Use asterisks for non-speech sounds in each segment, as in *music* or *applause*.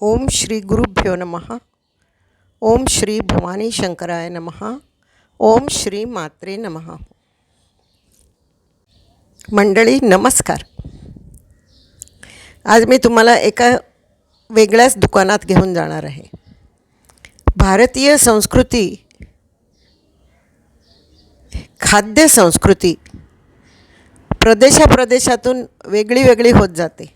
ओम श्री गुरुभ्यो नम। ओम श्री भवानी शंकराय नमः। ओम श्री मात्रे नमः। मंडळी नमस्कार। आज मी तुम्हाला एका वेगळ्याच दुकानात घेऊन जाणार आहे. भारतीय संस्कृती खाद्य संस्कृती प्रदेशाप्रदेशातून वेगळी वेगळी होत जाते.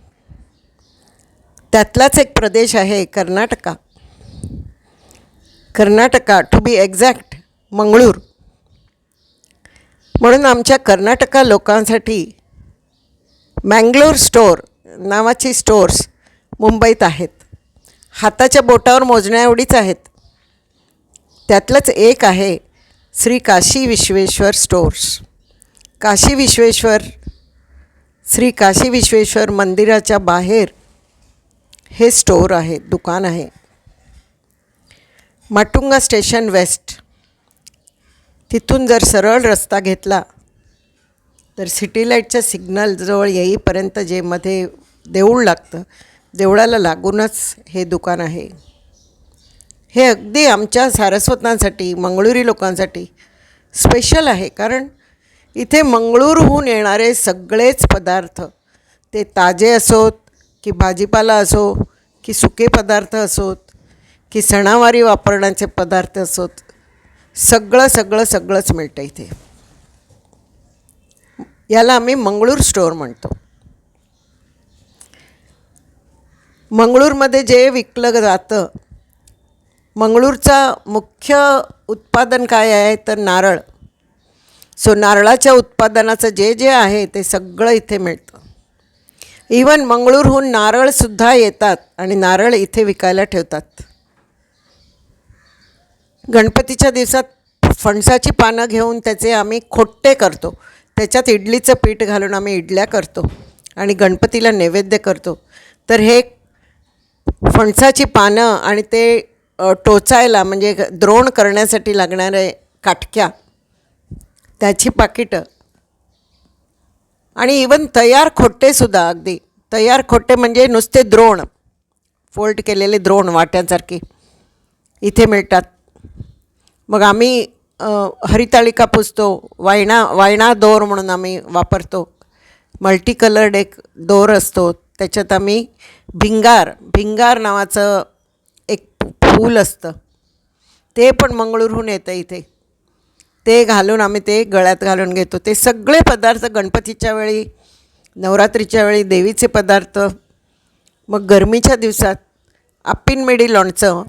त्यातलाच एक प्रदेश आहे Karnataka. Karnataka to be exact Mangalore. म्हणून आमच्या कर्नाटका लोकांसाठी मँगलोर स्टोअर नावाची स्टोअर्स मुंबईत आहेत. हाताच्या बोटावर मोजण्या एवढीच आहेत. त्यातलंच एक आहे श्री काशी विश्वेश्वर स्टोअर्स काशी विश्वेश्वर श्री काशी विश्वेश्वर मंदिराच्या बाहेर हे स्टोअर आहे दुकान आहे. Matunga station west. तिथून जर सरळ रस्ता घेतला तर सिटी लाईटच्या सिग्नलजवळ येईपर्यंत जे मध्ये देऊळ लागतं देवळाला लागूनच हे दुकान आहे. हे अगदी आमच्या सारस्वतांसाठी मंगळुरी लोकांसाठी स्पेशल आहे कारण इथे मंगळूरहून येणारे सगळेच पदार्थ ते ताजे असोत की भाजीपाला असो की सुके पदार्थ असोत की सणावारी वापरण्याचे पदार्थ असोत सगळं सगळं सगळंच मिळतं इथे. याला आम्ही मंगळूर स्टोअर म्हणतो. मंगळूरमध्ये जे विकलं जातं मंगळूरचा मुख्य उत्पादन काय आहे तर नारळ. सो नारळाच्या उत्पादनाचं जे जे आहे ते सगळं इथे मिळतं. इवन मंगळूरहून नारळसुद्धा येतात आणि नारळ इथे विकायला ठेवतात. गणपतीच्या दिवसात फणसाची पानं घेऊन त्याचे आम्ही खोट्टे करतो. त्याच्यात इडलीचं पीठ घालून आम्ही इडल्या करतो आणि गणपतीला नैवेद्य करतो. तर हे फणसाची पानं आणि ते टोचायला म्हणजे द्रोण करण्यासाठी लागणारे काटक्या त्याची पाकिटं आणि इवन तयार खोटेसुद्धा अगदी. तयार खोटे म्हणजे नुसते द्रोण. फोल्ड केलेले द्रोण वाट्यांसारखे. इथे मिळतात. मग आम्ही हरितालिका हरिताळिका पुसतो वायणा वायणा दोर म्हणून आम्ही वापरतो. मल्टी कलर्ड एक दोर असतो. त्याच्यात आम्ही भिंगार भिंगार नावाचं एक फूल असतं. ते पण मंगळूरहून येतं इथे. ते घालून आम्ही ते गळ्यात घालून घेतो. ते सगळे पदार्थ गणपतीच्या वेळी नवरात्रीच्या वेळी देवीचे पदार्थ. मग गरमीच्या दिवसात आप्पिनमेडी लोणचं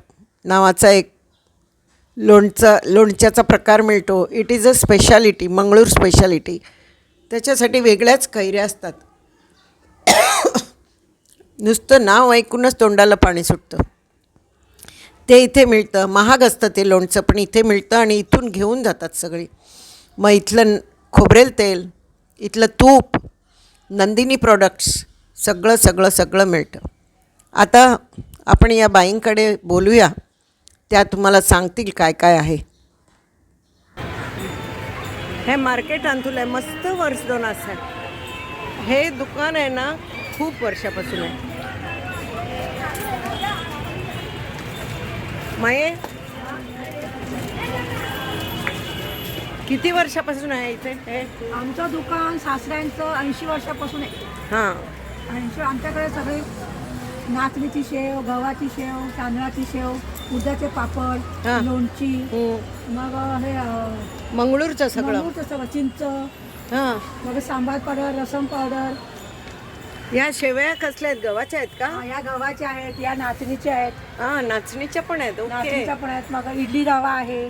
नावाचा एक लोणचं लोणच्याचा प्रकार मिळतो. It is a speciality Mangalore speciality त्याच्यासाठी वेगळ्याच कैऱ्या असतात. *coughs* नुसतं नाव ऐकूनच तोंडाला पाणी सुटतं. ते इथे मिळतं महाग असतं ते लोणचं पण इथे मिळतं आणि इथून घेऊन जातात सगळी. मग इथलं खोबरेल तेल इथलं तूप नंदिनी प्रॉडक्ट्स सगळं सगळं सगळं मिळतं. आता आपण या बाईंकडे बोलूया त्या तुम्हाला सांगतील काय काय आहे. हे मार्केट अंतुल आहे मस्त वर्ष दोन असं हे दुकान आहे ना खूप वर्षापासून आहे. माये? किती वर्षापासून आहे इथे? हे? आमचं दुकान सासऱ्यांचं ऐंशी वर्षापासून आहे. हां. ऐंशी आमच्याकडे सगळे नाचणीची शेव गव्हाची शेव तांदळाची शेव उद्याचे पापड हा. लोणची हं. मग हे अं, मंगळूरचं सगळं. मंगळूरचं सगळं चिंच हां. मग सांबार पावडर रसम पावडर या शेवया कसल्या आहेत? गव्हाच्या आहेत का? या गव्हाच्या आहेत या नाचणीच्या आहेत. हां नाचणीच्या पण आहेत. ओके. नाचणीच्या पण आहेत. मग इडली रवा आहे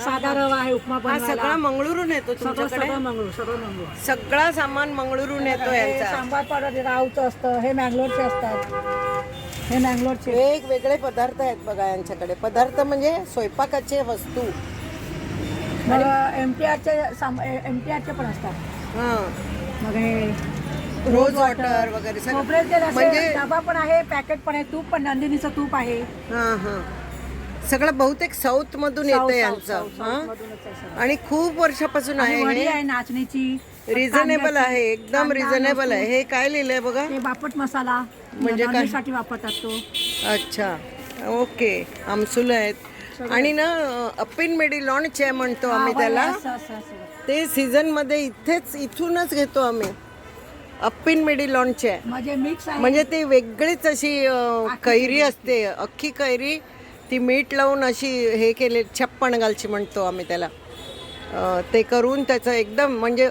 साधा रवा आहे उपमा हा सगळा मंगळूरून येतो सगळं तुमच्याकडे? सगळं मंगळूर सगळं मंगळूर. सगळा सामान मंगळूरून येतो हे यांचा. सांबार पावडर राऊचं असतं हे मँगलोरचे असतात. हे मँगलोरचे. वेगवेगळे पदार्थ आहेत बघा यांच्याकडे. पदार्थ म्हणजे स्वयंपाकाचे वस्तू. मग एम टी आरचे एम टी आरचे पण असतात. हां. मग हे रोज वॉटर वगैरे सगळं. खोबरेल तेल असे म्हणजे डबा पण आहे पॅकेट पण आहे तूप पण नंदिनीचं तूप आहे. हां हां. सगळं बहुतेक साऊथ मधून येतं यांचं. हां? आहे सगळं. आणि खूप वर्षापासून आणि आहे वडी हे आहे नाचणीची. रिझनेबल कांद्याची, आहे एकदम कांदा, रिझनेबल आहे. हे काय लिहिलंय बघा? ते बापट मसाला. म्हणजे काय? साठी वापरतात तो. अच्छा. ओके. आमसुलं आहेत. आणि ना अप्पिन मेडी लॉन्च आहे म्हणतो आम्ही हा, त्याला. असं, असं, असं. ते सीझनमध्ये इथेच इथूनच घेतो आम्ही. अप्पिन मेडी लॉन्च आहे म्हणजे मिक्स आहे. म्हणजे ती वेगळीच अशी अ, कैरी असते अख्खी कैरी. ती मीठ लावून अशी हे केले छप्पण घालची म्हणतो आम्ही त्याला. अ, ते करून त्याचं एकदम म्हणजे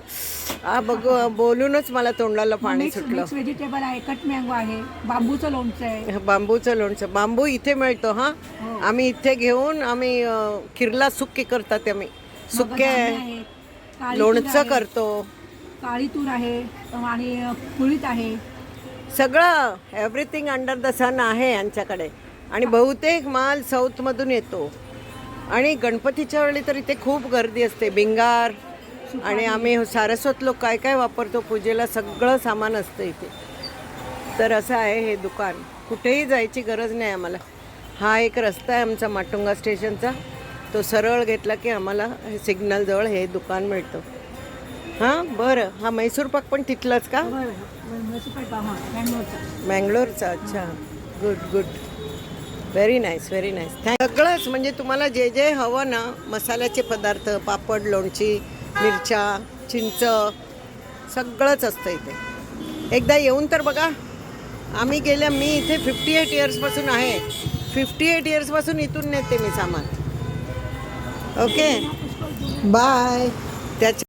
आ बघ बोलूनच मला तोंडाला पाणी मिक्स सुटलं. मिक्स व्हेजिटेबल आहे कट मँगो आहे बांबूचं लोणचं आहे. बांबूचं लोणचं. बांबू इथे मिळतो हा. हो. आम्ही इथे घेऊन आम्ही अ, किरला सुक्के करतात आम्ही. सुक्के आहेत, काळी लोणचं आहे, करतो. काळी तूर आहे आणि कुळीत आहे. सगळं एव्हरीथिंग अंडर द सन आहे यांच्याकडे. आणि बहुतेक माल साऊथमधून येतो. आणि गणपतीच्या वेळी तर इथे खूप गर्दी असते. बिंगार आणि आम्ही सारस्वत लोक काय काय वापरतो पूजेला सगळं सामान असतं इथे. तर असं आहे हे दुकान. कुठेही जायची गरज नाही आम्हाला. हा एक रस्ता आहे आमचा माटुंगा स्टेशनचा तो सरळ घेतला की आम्हाला हे सिग्नलजवळ हे दुकान मिळतं. हां बरं. हा मैसूर पाक पण तिथलाच का? बँगलोरचं. मँगलोरचा अच्छा. Good good very nice very nice सगळंच म्हणजे तुम्हाला जे जे हवं ना मसाल्याचे पदार्थ पापड लोणची मिरच्या चिंच सगळंच असतं इथे. एकदा येऊन तर बघा. आम्ही गेल्या मी इथे फिफ्टी एट इयर्सपासून आहे. फिफ्टी एट इयर्सपासून इथून नेते मी सामान. ओके बाय त्याच्या